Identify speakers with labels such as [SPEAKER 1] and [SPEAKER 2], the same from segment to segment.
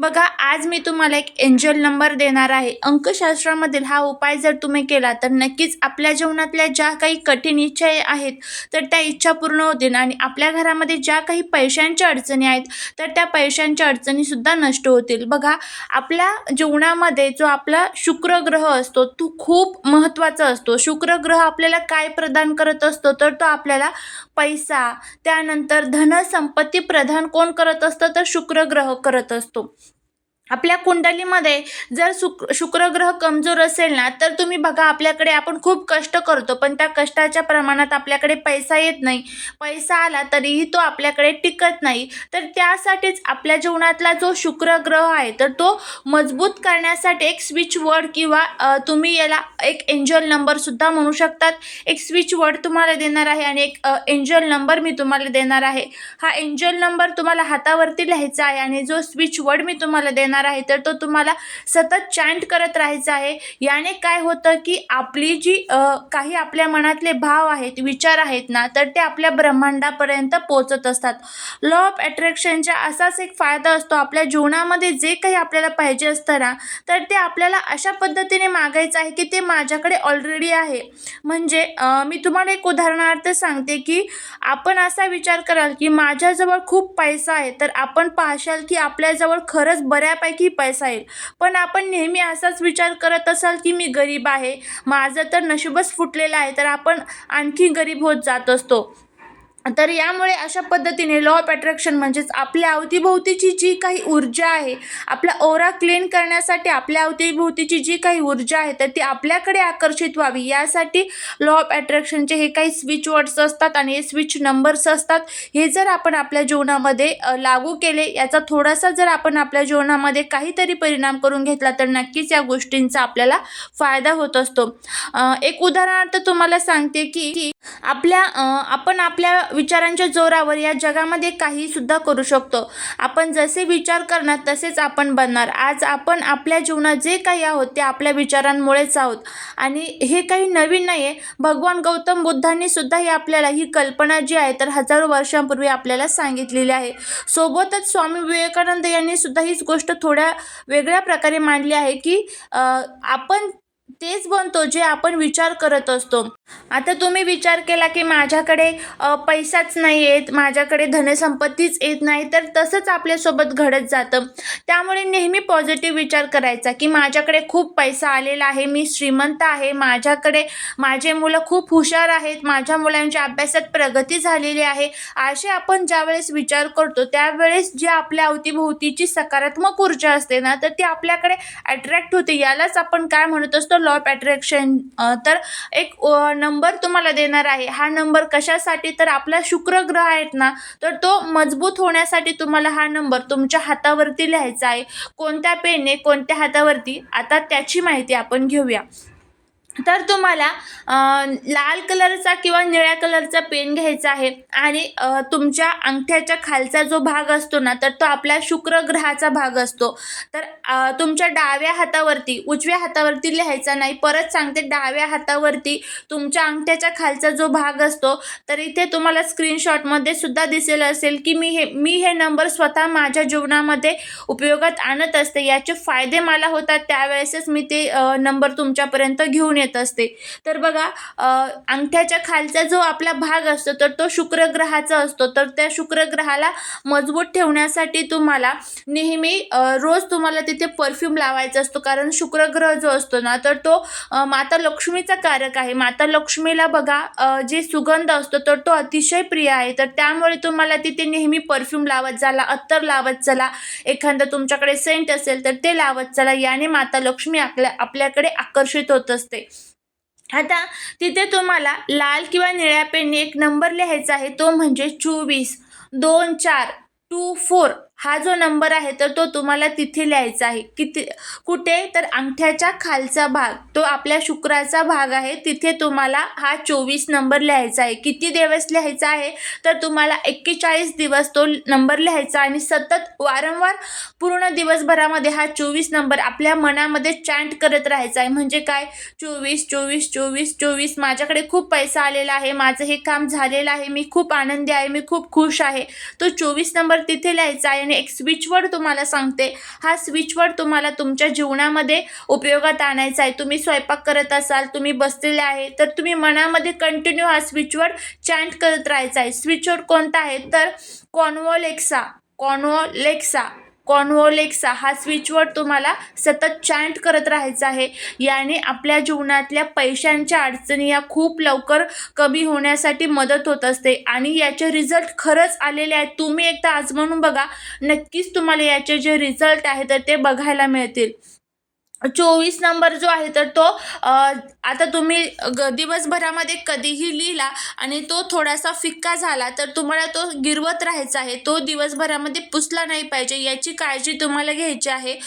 [SPEAKER 1] बघा आज मी तुम्हाला एक एंजल नंबर देणार आहे. अंकशास्त्रामधील हा उपाय जर तुम्ही केला तर नक्कीच आपल्या जीवनातल्या ज्या काही कठीण इच्छा आहेत तर त्या इच्छा पूर्ण होतील. आणि आपल्या घरामध्ये ज्या काही पैशांच्या अडचणी आहेत तर त्या पैशांच्या अडचणीसुद्धा नष्ट होतील. बघा आपल्या जीवनामध्ये जो आपला शुक्र ग्रह असतो तो खूप महत्त्वाचा असतो. शुक्र ग्रह आपल्याला काय प्रदान करत असतो तर तो आपल्याला पैसा त्यानंतर धनसंपत्ती प्रदान कोण करत असतं तर शुक्र ग्रह करत असतो. आपल्या कुंडलीमध्ये जर शुक शुक्र ग्रह कमजोर असेल ना तर तुम्ही बघा आपल्याकडे आपण खूप कष्ट करतो पण त्या कष्टाच्या प्रमाणात आपल्याकडे पैसा येत नाही. पैसा आला तरीही तो आपल्याकडे टिकत नाही. तर त्यासाठीच आपल्या जीवनातला जो शुक्र ग्रह आहे तर तो मजबूत करण्यासाठी एक स्विच वर्ड किंवा तुम्ही याला एक एंजल नंबरसुद्धा म्हणू शकतात. एक स्विच वर्ड तुम्हाला देणार आहे आणि एक एंजल नंबर मी तुम्हाला देणार आहे. हा एंजल नंबर तुम्हाला हातावरती लिहायचा आहे आणि जो स्विच वर्ड मी तुम्हाला देणार आहे. तर तो तुम्हाला सतत चॅन्ट करत राहायचा आहे. याने काय होतं की आपली जी काही आपल्या मनातले भाव आहेत विचार आहेत ना तर ते आपल्या ब्रह्मांडापर्यंत पोचत असतात. लॉ ऑफ अट्रॅक्शनचा असाच एक फायदा असतो. आपल्या जीवनामध्ये जे काही आपल्याला पाहिजे असतं ना तर ते आपल्याला अशा पद्धतीने मागायचं आहे की ते माझ्याकडे ऑलरेडी आहे. म्हणजे मी तुम्हाला एक उदाहरणार्थ सांगते की आपण असा विचार कराल की माझ्याजवळ खूप पैसा आहे तर आपण पाहशाल की आपल्याजवळ खरंच बऱ्यापैकी पैसा येईल. पण आपण नेहमी असाच विचार करत असाल की मी गरीब आहे माझं तर नशीबच फुटलेलं आहे तर आपण आणखी गरीब होत जात असतो. तर यामुळे अशा पद्धतीने लॉ ऑफ अट्रॅक्शन म्हणजेच आपल्या अवतीभोवतीची जी काही ऊर्जा आहे आपला ओरा क्लीन करण्यासाठी आपल्या अवतीभोवतीची जी काही ऊर्जा आहे तर ती आपल्याकडे आकर्षित व्हावी. यासाठी लॉ ऑफ अट्रॅक्शनचे हे काही स्विच वर्ड्स असतात आणि हे स्विच नंबर्स असतात. हे जर आपण आपल्या जीवनामध्ये लागू केले याचा थोडासा जर आपण आपल्या जीवनामध्ये काहीतरी परिणाम करून घेतला तर नक्कीच या गोष्टींचा आपल्याला फायदा होत असतो. एक उदाहरणार्थ तुम्हाला सांगते की आपल्या आपण आपल्या विचारांच्या जोरावर या जगामध्ये काहीसुद्धा करू शकतो. आपण जसे विचार करणार तसेच आपण बनणार. आज आपण आपल्या जीवनात जे काही आहोत ते आपल्या विचारांमुळेच आहोत. आणि हे काही नवीन नाही आहे भगवान गौतम बुद्धांनी सुद्धा ही आपल्याला ही कल्पना जी आहे तर हजारो वर्षांपूर्वी आपल्याला सांगितलेली आहे. सोबतच स्वामी विवेकानंद यांनी सुद्धा हीच गोष्ट थोड्या वेगळ्या प्रकारे मांडली आहे की आपण तेच बनतो जे आपण विचार करत असतो. आता तुम्ही विचार केला की माझ्याकडे पैसाच नाही येत माझ्याकडे धनसंपत्तीच येत नाही तर तसंच आपल्यासोबत घडत जातं. त्यामुळे नेहमी पॉझिटिव्ह विचार करायचा की माझ्याकडे खूप पैसा आलेला आहे मी श्रीमंत आहे माझ्याकडे माझे मुलं खूप हुशार आहेत माझ्या मुलांच्या अभ्यासात प्रगती झालेली आहे. असे आपण ज्यावेळेस विचार करतो त्यावेळेस जी आपल्या अवतीभोवतीची सकारात्मक ऊर्जा असते ना तर ती आपल्याकडे अट्रॅक्ट होते. यालाच आपण काय म्हणत असतो? लॉ ऑफ अट्रॅक्शन तर एक नंबर तुम्हाला देणार आहे. हा नंबर कशासाठी? तर आपला शुक्र ग्रह आहेत ना तर तो मजबूत होण्यासाठी तुम्हाला हा नंबर तुमच्या हातावरती लिहायचा आहे. कोणत्या पेनने कोणत्या हातावरती? आता त्याची माहिती आपण घेऊया. तर तुम्हाला लाल कलरचा किंवा निळ्या कलरचा पेन घ्यायचा आहे आणि तुमच्या अंगठ्याच्या खालचा जो भाग असतो ना तर तो आपल्या शुक्र ग्रहाचा भाग असतो. तर तुमच्या डाव्या हातावरती उजव्या हातावरती लिहायचा नाही परत सांगते डाव्या हातावरती तुमच्या अंगठ्याच्या खालचा जो भाग असतो तर इथे तुम्हाला स्क्रीनशॉटमध्ये सुद्धा दिसेल असेल की मी हे मी हे नंबर स्वतः माझ्या जीवनामध्ये उपयोगात आणत असते. याचे फायदे मला होतात त्यावेळेसच मी ते नंबर तुमच्यापर्यंत घेऊन येतो. असते. तर बघा अंगठ्याच्या खालचा जो आपला भाग असतो तर तो शुक्र ग्रहाचा असतो. तर त्या शुक्रग्रहाला मजबूत ठेवण्यासाठी तुम्हाला नेहमी रोज तुम्हाला तिथे परफ्यूम लावायचा असतो. कारण शुक्र ग्रह जो असतो ना तर तो माता लक्ष्मीचा कारक आहे. माता लक्ष्मीला बघा जे सुगंध असतो तर तो अतिशय प्रिय आहे. तर त्यामुळे तुम्हाला तिथे नेहमी परफ्यूम लावत चला अत्तर लावत चला. एखादं तुमच्याकडे सेंट असेल तर ते लावत चला. याने माता लक्ष्मी आपल्या आपल्याकडे आकर्षित होत असते. आता तिथे तुम्हाला लाल किंवा निळ्या पेनने एक नंबर लिहायचा आहे तो म्हणजे चोवीस. दोन चार टू फोर हा जो नंबर आहे तर तो तुम्हाला तिथे लिहायचा आहे. किती कुठे? तर अंगठ्याच्या खालचा भाग. तो आपल्या शुक्राचा भाग आहे. तिथे तुम्हाला हा चोवीस नंबर लिहायचा आहे. किती दिवस लिहायचा आहे? तर तुम्हाला एक्केचाळीस दिवस तो नंबर लिहायचा आणि सतत वारंवार पूर्ण दिवसभरामध्ये हा चोवीस नंबर आपल्या मनामध्ये चॅन्ट करत राहायचा आहे. म्हणजे काय? चोवीस चोवीस चोवीस चोवीस. माझ्याकडे खूप पैसा आलेला आहे. माझं हे काम झालेलं आहे. मी खूप आनंदी आहे. मी खूप खुश आहे. तो चोवीस नंबर तिथे लिहायचा आहे. आणि एक स्विचवर्ड तुम्हाला सांगते. हा स्विचवर्ड तुम्हाला तुमच्या जीवनामध्ये उपयोगात आणायचा आहे. तुम्ही स्वयंपाक करत असाल तुम्ही बसलेले आहे तर तुम्ही मनामध्ये कंटिन्यू हा स्विचवर्ड चॅन्ट करत राहायचा आहे. स्विचवर्ड कोणता आहे? तर कॉन्वोलेक्सा कॉन्वोलेक्सा कॉन्वोलेक्सा हा स्विचवर्ड तुम्हाला सतत चॅन्ट करत राहायचा आहे. याने आपल्या जीवनातल्या पैशांच्या अडचणी या खूप लवकर कमी होण्यासाठी मदत होत असते. आणि याचे रिझल्ट खरंच आलेले आहेत. तुम्ही एकदा आजमावून बघा नक्कीच तुम्हाला याचे जे रिझल्ट आहे तर ते बघायला मिळतील. चोवीस नंबर जो आहे तर तो आता तुम्ही ग दिवसभरामध्ये कधीही लिहिला आणि तो थोडासा फिक्का झाला तर तुम्हाला तो गिरवत राहायचा आहे. तो दिवसभरामध्ये पुसला नाही पाहिजे याची काळजी तुम्हाला घ्यायची आहे.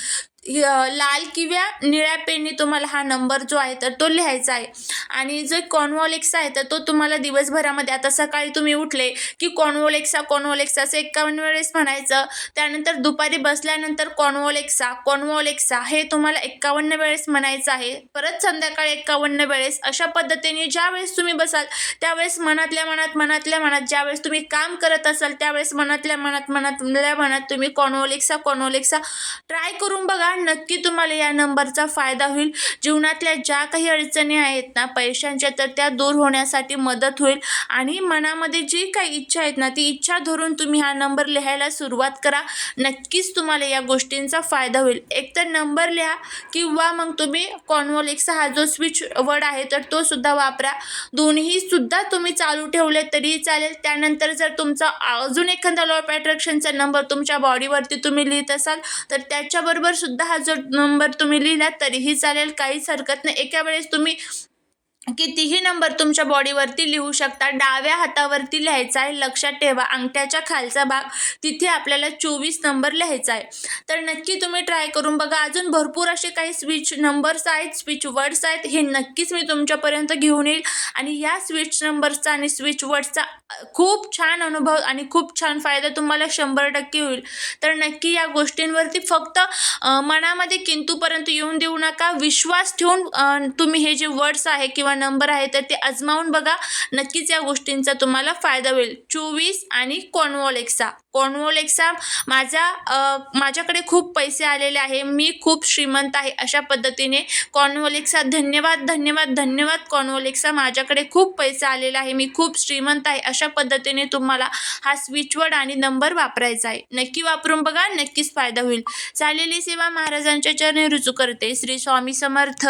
[SPEAKER 1] लाल किंवा निळ्या पेनने तुम्हाला हा नंबर जो आहे तर तो लिहायचा आहे. आणि जो कॉन्वॉलेक्सा आहे तर तो तुम्हाला दिवसभरामध्ये आता सकाळी तुम्ही उठले की कॉन्वोलेक्सा कॉन्वोलेक्सा असं एकावन्न वेळेस म्हणायचं. त्यानंतर दुपारी बसल्यानंतर कॉन्वोलेक्सा कॉन्वोलेक्सा हे तुम्हाला एकावन्न वेळेस म्हणायचं आहे. परत संध्याकाळी एकावन्न वेळेस. अशा पद्धतीने ज्या वेळेस तुम्ही बसाल त्यावेळेस मनातल्या मनात मनातल्या मनात ज्यावेळेस तुम्ही काम करत असाल त्यावेळेस मनातल्या मनात मनातल्या मनात तुम्ही कॉन्वोलेक्सा कॉन्वोलेक्सा ट्राय करून बघा. नक्की तुम्हाला या नंबरचा फायदा होईल. जीवनातल्या ज्या काही अडचणी आहेत ना पैशांच्या तर त्या दूर होण्यासाठी मदत होईल. आणि मनामध्ये जी काही इच्छा आहेत ना ती इच्छा धरून तुम्ही हा नंबर लिहायला सुरुवात करा. नक्कीच तुम्हाला या गोष्टींचा फायदा होईल. एकतर नंबर लिहा किंवा मग तुम्ही कॉन्वोलेक्सा हा जो स्विच वर्ड आहे तर तो सुद्धा वापरा. दोन्ही सुद्धा तुम्ही चालू ठेवले तरीही चालेल. त्यानंतर जर तुमचा अजून एखादा लॉ ऑफ अट्रॅक्शनचा नंबर तुमच्या बॉडीवरती तुम्ही लिहित असाल तर त्याच्याबरोबर सुद्धा हा जो नंबर तुम्ही लिहिला तरीही चालेल. काहीच हरकत नाही. एका वेळेस तुम्ही कितीही नंबर तुमच्या बॉडीवरती लिहू शकता डाव्या हातावरती लिहायचा आहे लक्षात ठेवा अंगठ्याच्या खालचा भाग तिथे आपल्याला चोवीस नंबर लिहायचा आहे. तर नक्की तुम्ही ट्राय करून बघा अजून भरपूर असे काही स्विच नंबर्स आहेत स्विच वर्ड्स आहेत हे नक्कीच मी तुमच्यापर्यंत घेऊन येईल. आणि या स्विच नंबर्सचा आणि स्विच वर्ड्सचा खूप छान अनुभव आणि खूप छान फायदा तुम्हाला शंभर टक्के होईल. तर नक्की या गोष्टींवरती फक्त मनामध्ये किंतूपर्यंत येऊन देऊ नका. विश्वास ठेवून तुम्ही हे जे वर्ड्स आहे किंवा नंबर आहे तर ते आजमावून बघा. नक्कीच या गोष्टींचा तुम्हाला फायदा होईल. चोवीस आणि कॉन्वोलेक्सा कॉन्वोलेक्सा माझा माझ्याकडे खूप पैसे आलेले आहे. मी खूप श्रीमंत आहे अशा पद्धतीने. कॉन्वोलेक्सा धन्यवाद धन्यवाद धन्यवाद. कॉन्वोलेक्सा माझ्याकडे खूप पैसा आलेला आहे. मी खूप श्रीमंत आहे अशा पद्धतीने तुम्हाला हा स्विचवर्ड आणि नंबर वापरायचा आहे. नक्की वापरून बघा नक्कीच फायदा होईल. चालेली सेवा महाराजांच्या चरणी रुजू करते. श्री स्वामी समर्थ.